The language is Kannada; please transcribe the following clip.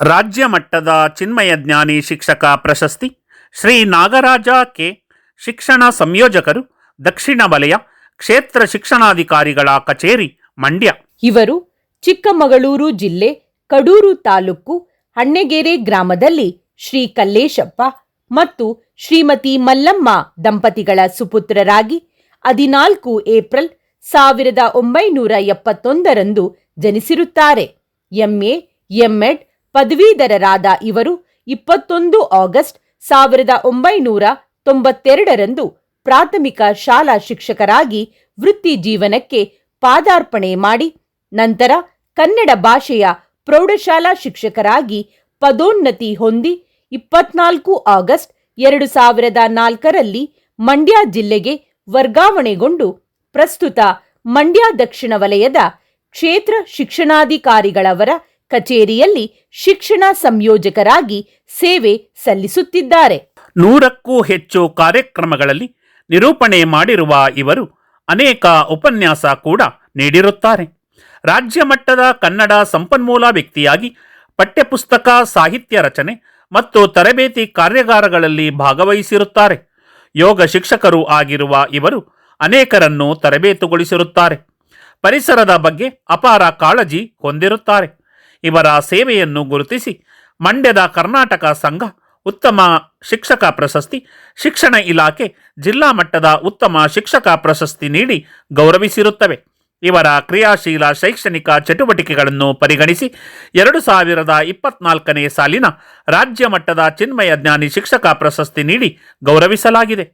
ರಾಜ್ಯ ಮಟ್ಟದ ಚಿನ್ಮಯ ಜ್ಞಾನಿ ಶಿಕ್ಷಕ ಪ್ರಶಸ್ತಿ, ಶ್ರೀ ನಾಗರಾಜ ಕೆ. ಶಿಕ್ಷಣ ಸಂಯೋಜಕರು, ದಕ್ಷಿಣ ವಲಯ ಕ್ಷೇತ್ರ ಶಿಕ್ಷಣಾಧಿಕಾರಿಗಳ ಕಚೇರಿ, ಮಂಡ್ಯ. ಇವರು ಚಿಕ್ಕಮಗಳೂರು ಜಿಲ್ಲೆ ಕಡೂರು ತಾಲೂಕು ಹಣ್ಣೆಗೆರೆ ಗ್ರಾಮದಲ್ಲಿ ಶ್ರೀ ಕಲ್ಲೇಶಪ್ಪ ಮತ್ತು ಶ್ರೀಮತಿ ಮಲ್ಲಮ್ಮ ದಂಪತಿಗಳ ಸುಪುತ್ರರಾಗಿ ಹದಿನಾಲ್ಕು ಏಪ್ರಿಲ್ ಸಾವಿರದ ಒಂಬೈನೂರ ಎಪ್ಪತ್ತೊಂದರಂದು ಜನಿಸಿರುತ್ತಾರೆ. ಎಂಎ ಎಂಎಡ್ ಪದವೀಧರರಾದ ಇವರು ಇಪ್ಪತ್ತೊಂದು ಆಗಸ್ಟ್ ಸಾವಿರದ ಒಂಬೈನೂರ ತೊಂಬತ್ತೆರಡರಂದು ಪ್ರಾಥಮಿಕ ಶಾಲಾ ಶಿಕ್ಷಕರಾಗಿ ವೃತ್ತಿ ಜೀವನಕ್ಕೆ ಪಾದಾರ್ಪಣೆ ಮಾಡಿ, ನಂತರ ಕನ್ನಡ ಭಾಷೆಯ ಪ್ರೌಢಶಾಲಾ ಶಿಕ್ಷಕರಾಗಿ ಪದೋನ್ನತಿ ಹೊಂದಿ, ಇಪ್ಪತ್ನಾಲ್ಕು ಆಗಸ್ಟ್ ಎರಡು ಸಾವಿರದ ನಾಲ್ಕರಲ್ಲಿ ಮಂಡ್ಯ ಜಿಲ್ಲೆಗೆ ವರ್ಗಾವಣೆಗೊಂಡು ಪ್ರಸ್ತುತ ಮಂಡ್ಯ ದಕ್ಷಿಣ ವಲಯದ ಕ್ಷೇತ್ರ ಶಿಕ್ಷಣಾಧಿಕಾರಿಗಳವರ ಕಚೇರಿಯಲ್ಲಿ ಶಿಕ್ಷಣ ಸಂಯೋಜಕರಾಗಿ ಸೇವೆ ಸಲ್ಲಿಸುತ್ತಿದ್ದಾರೆ. ನೂರಕ್ಕೂ ಹೆಚ್ಚು ಕಾರ್ಯಕ್ರಮಗಳಲ್ಲಿ ನಿರೂಪಣೆ ಮಾಡಿರುವ ಇವರು ಅನೇಕ ಉಪನ್ಯಾಸ ಕೂಡ ನೀಡಿರುತ್ತಾರೆ. ರಾಜ್ಯ ಮಟ್ಟದ ಕನ್ನಡ ಸಂಪನ್ಮೂಲ ವ್ಯಕ್ತಿಯಾಗಿ ಪಠ್ಯಪುಸ್ತಕ, ಸಾಹಿತ್ಯ ರಚನೆ ಮತ್ತು ತರಬೇತಿ ಕಾರ್ಯಾಗಾರಗಳಲ್ಲಿ ಭಾಗವಹಿಸಿರುತ್ತಾರೆ. ಯೋಗ ಶಿಕ್ಷಕರು ಆಗಿರುವ ಇವರು ಅನೇಕರನ್ನು ತರಬೇತುಗೊಳಿಸಿರುತ್ತಾರೆ. ಪರಿಸರದ ಬಗ್ಗೆ ಅಪಾರ ಕಾಳಜಿ ಹೊಂದಿರುತ್ತಾರೆ. ಇವರ ಸೇವೆಯನ್ನು ಗುರುತಿಸಿ ಮಂಡ್ಯದ ಕರ್ನಾಟಕ ಸಂಘ ಉತ್ತಮ ಶಿಕ್ಷಕ ಪ್ರಶಸ್ತಿ, ಶಿಕ್ಷಣ ಇಲಾಖೆ ಜಿಲ್ಲಾ ಮಟ್ಟದ ಉತ್ತಮ ಶಿಕ್ಷಕ ಪ್ರಶಸ್ತಿ ನೀಡಿ ಗೌರವಿಸಿರುತ್ತವೆ. ಇವರ ಕ್ರಿಯಾಶೀಲ ಶೈಕ್ಷಣಿಕ ಚಟುವಟಿಕೆಗಳನ್ನು ಪರಿಗಣಿಸಿ ಎರಡು ಸಾವಿರದ ಇಪ್ಪತ್ನಾಲ್ಕನೇ ಸಾಲಿನ ರಾಜ್ಯ ಮಟ್ಟದ ಚಿನ್ಮಯ ಜ್ಞಾನಿ ಶಿಕ್ಷಕ ಪ್ರಶಸ್ತಿ ನೀಡಿ ಗೌರವಿಸಲಾಗಿದೆ.